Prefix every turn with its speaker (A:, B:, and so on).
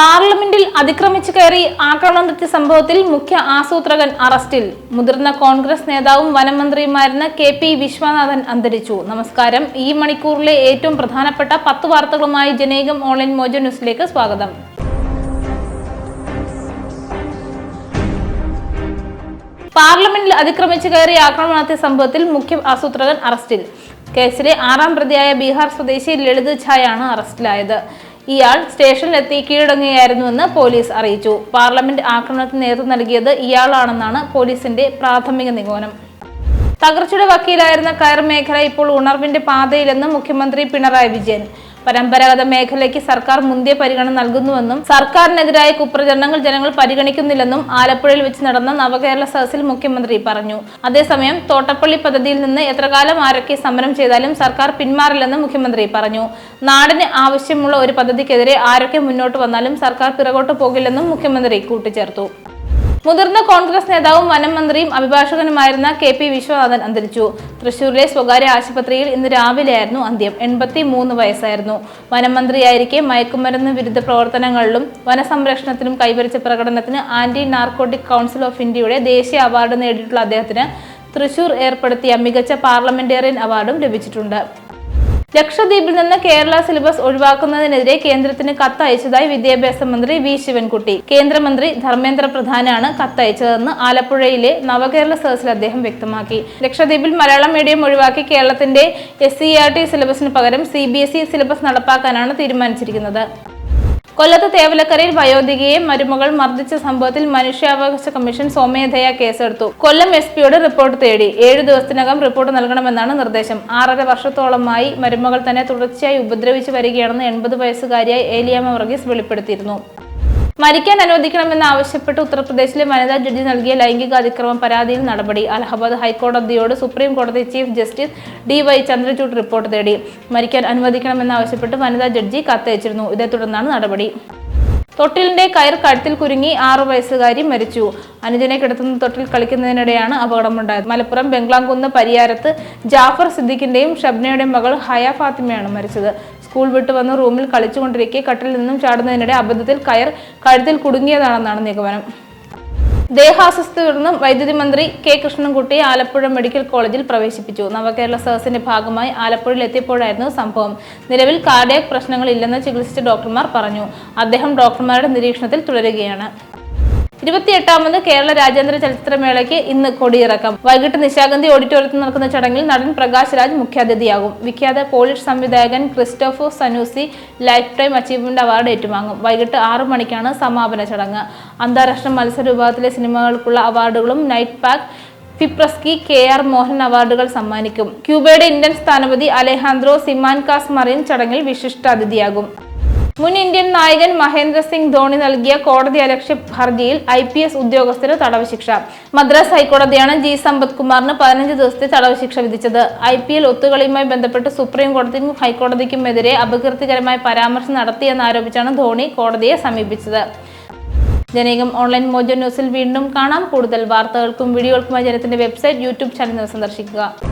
A: പാർലമെന്റിൽ അതിക്രമിച്ചു കയറി ആക്രമണം നടത്തിയ സംഭവത്തിൽ മുഖ്യ ആസൂത്രകൻ അറസ്റ്റിൽ മുതിർന്ന കോൺഗ്രസ് നേതാവും വനമന്ത്രിയുമായിരുന്ന കെ പി വിശ്വനാഥൻ അന്തരിച്ചു നമസ്കാരം ഈ മണിക്കൂറിലെ ഏറ്റവും പ്രധാനപ്പെട്ട പത്ത് വാർത്തകളുമായി ജനേകം ഓൺലൈൻ മോജ ന്യൂസിലേക്ക് സ്വാഗതം പാർലമെന്റിൽ അതിക്രമിച്ചു കയറി ആക്രമണം നടത്തിയ സംഭവത്തിൽ മുഖ്യ ആസൂത്രകൻ അറസ്റ്റിൽ കേസിലെ ആറാം പ്രതിയായ ബീഹാർ സ്വദേശി ലളിത് ഝായാണ് അറസ്റ്റിലായത് ഇയാൾ സ്റ്റേഷനിലെത്തി കീഴടങ്ങുകയായിരുന്നുവെന്ന് പോലീസ് അറിയിച്ചു പാർലമെന്റ് ആക്രമണത്തിന് നേതൃത്വം നൽകിയത് ഇയാളാണെന്നാണ് പോലീസിന്റെ പ്രാഥമിക നിഗമനം തകർച്ചയുടെ വക്കീലായിരുന്ന കയർ മേഖല ഇപ്പോൾ ഉണർവിന്റെ പാതയിലെന്ന് മുഖ്യമന്ത്രി പിണറായി വിജയൻ പരമ്പരാഗത മേഖലയ്ക്ക് സർക്കാർ മുന്തിയ പരിഗണന നൽകുന്നുവെന്നും സർക്കാരിനെതിരായ കുപ്രചരണങ്ങൾ ജനങ്ങൾ പരിഗണിക്കുന്നില്ലെന്നും ആലപ്പുഴയിൽ വെച്ച് നടന്ന നവകേരള സദസ്സിൽ മുഖ്യമന്ത്രി പറഞ്ഞു അതേസമയം തോട്ടപ്പള്ളി പദ്ധതിയിൽ നിന്ന് എത്രകാലം ആരൊക്കെ സമരം ചെയ്താലും സർക്കാർ പിന്മാറില്ലെന്ന് മുഖ്യമന്ത്രി പറഞ്ഞു നാടിന് ആവശ്യമുള്ള ഒരു പദ്ധതിക്കെതിരെ ആരൊക്കെ മുന്നോട്ട് വന്നാലും സർക്കാർ പിറകോട്ട് പോകില്ലെന്നും മുഖ്യമന്ത്രി കൂട്ടിച്ചേർത്തു മുതിർന്ന കോൺഗ്രസ് നേതാവും വനം മന്ത്രിയും അഭിഭാഷകനുമായിരുന്ന കെ പി വിശ്വനാഥൻ അന്തരിച്ചു തൃശൂരിലെ സ്വകാര്യ ആശുപത്രിയിൽ ഇന്ന് രാവിലെയായിരുന്നു അന്ത്യം എൺപത്തി മൂന്ന് വയസ്സായിരുന്നു വനം മന്ത്രിയായിരിക്കെ മയക്കുമരുന്ന് വിരുദ്ധ പ്രവർത്തനങ്ങളിലും വനസംരക്ഷണത്തിലും കൈവരിച്ച പ്രകടനത്തിന് ആന്റി നാർക്കോട്ടിക് കൗൺസിൽ ഓഫ് ഇന്ത്യയുടെ ദേശീയ അവാർഡ് നേടിയിട്ടുള്ള അദ്ദേഹത്തിന് തൃശൂർ ഏർപ്പെടുത്തിയ മികച്ച പാർലമെന്റേറിയൻ അവാർഡും ലഭിച്ചിട്ടുണ്ട് ലക്ഷദ്വീപിൽ നിന്ന് കേരള സിലബസ് ഒഴിവാക്കുന്നതിനെതിരെ കേന്ദ്രത്തിന് കത്തയച്ചതായി വിദ്യാഭ്യാസ മന്ത്രി വി ശിവൻകുട്ടി കേന്ദ്രമന്ത്രി ധർമ്മേന്ദ്ര പ്രധാനാണ് കത്തയച്ചതെന്ന് ആലപ്പുഴയിലെ നവകേരള സദസ്സിൽ അദ്ദേഹം വ്യക്തമാക്കി ലക്ഷദ്വീപിൽ മലയാളം മീഡിയം ഒഴിവാക്കി കേരളത്തിന്റെ എസ് സി ആർ ടി സിലബസിന് പകരം C B S E syllabus നടപ്പാക്കാനാണ് തീരുമാനിച്ചിരിക്കുന്നത് കൊല്ലത്ത് തേവലക്കരയിൽ വയോധികയെ മരുമകൾ മർദ്ദിച്ച സംഭവത്തിൽ മനുഷ്യാവകാശ കമ്മീഷൻ സ്വമേധയാ കേസെടുത്തു കൊല്ലം എസ് പിയുടെ റിപ്പോർട്ട് തേടി ഏഴു ദിവസത്തിനകം റിപ്പോർട്ട് നൽകണമെന്നാണ് നിർദ്ദേശം ആറര വർഷത്തോളമായി മരുമകൾ തന്നെ തുടർച്ചയായി ഉപദ്രവിച്ചു വരികയാണെന്ന് എൺപത് വയസ്സുകാരിയായ ഏലിയാമ വർഗീസ് വെളിപ്പെടുത്തിയിരുന്നു മരിക്കാൻ അനുവദിക്കണമെന്ന് ആവശ്യപ്പെട്ട് ഉത്തർപ്രദേശിലെ വനിതാ ജഡ്ജി നൽകിയ ലൈംഗിക അതിക്രമം പരാതിയിൽ നടപടി അലഹബാദ് ഹൈക്കോടതിയോട് സുപ്രീം കോടതി chief justice D Y Chandrachud report തേടി മരിക്കാൻ അനുവദിക്കണമെന്ന് ആവശ്യപ്പെട്ട് വനിതാ ജഡ്ജി കത്തയച്ചിരുന്നു ഇതേ തുടർന്നാണ് നടപടി തൊട്ടിലിന്റെ കയർ കഴുത്തിൽ കുരുങ്ങി ആറു വയസ്സുകാരി മരിച്ചു അനുജനെ കിടത്തുന്ന തൊട്ടിൽ കളിക്കുന്നതിനിടെയാണ് അപകടമുണ്ടായത് മലപ്പുറം ബംഗ്ലാംകുന്ന് പരിയാരത്ത് ജാഫർ സിദ്ദിഖിന്റെയും ഷബ്നയുടെയും മകൾ ഹയ ഫാത്തിമയാണ് മരിച്ചത് സ്കൂൾ വിട്ട് വന്ന് റൂമിൽ കളിച്ചുകൊണ്ടിരിക്കെ കട്ടിൽ നിന്നും ചാടുന്നതിനിടെ അബദ്ധത്തിൽ കയർ കഴുത്തിൽ കുടുങ്ങിയതാണെന്നാണ് നിഗമനം ദേഹാസ്വസ്ഥ തുടർന്നും വൈദ്യുതി മന്ത്രി കെ കൃഷ്ണൻകുട്ടിയെ ആലപ്പുഴ മെഡിക്കൽ കോളേജിൽ പ്രവേശിപ്പിച്ചു നവകേരള സഹസിന്റെ ഭാഗമായി ആലപ്പുഴയിൽ എത്തിയപ്പോഴായിരുന്നു സംഭവം നിലവിൽ കാർഡിയാക് പ്രശ്നങ്ങളില്ലെന്ന് ചികിത്സിച്ച ഡോക്ടർമാർ പറഞ്ഞു അദ്ദേഹം ഡോക്ടർമാരുടെ നിരീക്ഷണത്തിൽ തുടരുകയാണ് ഇരുപത്തിയെട്ടാമത് കേരള രാജ്യാന്തര ചലച്ചിത്രമേളയ്ക്ക് ഇന്ന് കൊടിയിറക്കം വൈകിട്ട് നിശാഗന്ധി ഓഡിറ്റോറിയത്തിൽ നടക്കുന്ന ചടങ്ങിൽ നടൻ പ്രകാശ് രാജ് മുഖ്യാതിഥിയാകും വിഖ്യാത പോളിഷ് സംവിധായകൻ Krzysztof Zanussi lifetime achievement award ഏറ്റുവാങ്ങും വൈകിട്ട് ആറു മണിക്കാണ് സമാപന ചടങ്ങ് അന്താരാഷ്ട്ര മത്സര വിഭാഗത്തിലെ സിനിമകൾക്കുള്ള അവാർഡുകളും NETPAC FIPRESCI K R Mohan അവാർഡുകൾ സമ്മാനിക്കും ക്യൂബയുടെ ഇന്ത്യൻ സ്ഥാനപതി അലെഹാന്ദ്രോ സിമാൻ കാസ് മറിയൻ ചടങ്ങിൽ വിശിഷ്ടാതിഥിയാകും മുൻ ഇന്ത്യൻ നായകൻ മഹേന്ദ്ര സിംഗ് ധോണി നൽകിയ കോടതി അലക്ഷ്യ ഹർജിയിൽ ഐ പി എസ് ഉദ്യോഗസ്ഥന് തടവ് ശിക്ഷ മദ്രാസ് ഹൈക്കോടതിയാണ് ജി സമ്പത് കുമാറിന് പതിനഞ്ച് ദിവസത്തെ തടവ് ശിക്ഷ വിധിച്ചത് ഐ പി എൽ ഒത്തുകളിയുമായി ബന്ധപ്പെട്ട് സുപ്രീം കോടതിക്കും ഹൈക്കോടതിക്കും എതിരെ അപകീർത്തികരമായ പരാമർശം നടത്തിയെന്നാരോപിച്ചാണ് ധോണി കോടതിയെ സമീപിച്ചത് ജനകം ഓൺലൈൻ മോജോ ന്യൂസിൽ വീണ്ടും കാണാം കൂടുതൽ വാർത്തകൾക്കും വീഡിയോകൾക്കുമായി ജനത്തിന്റെ വെബ്സൈറ്റ് യൂട്യൂബ് ചാനൽ സന്ദർശിക്കുക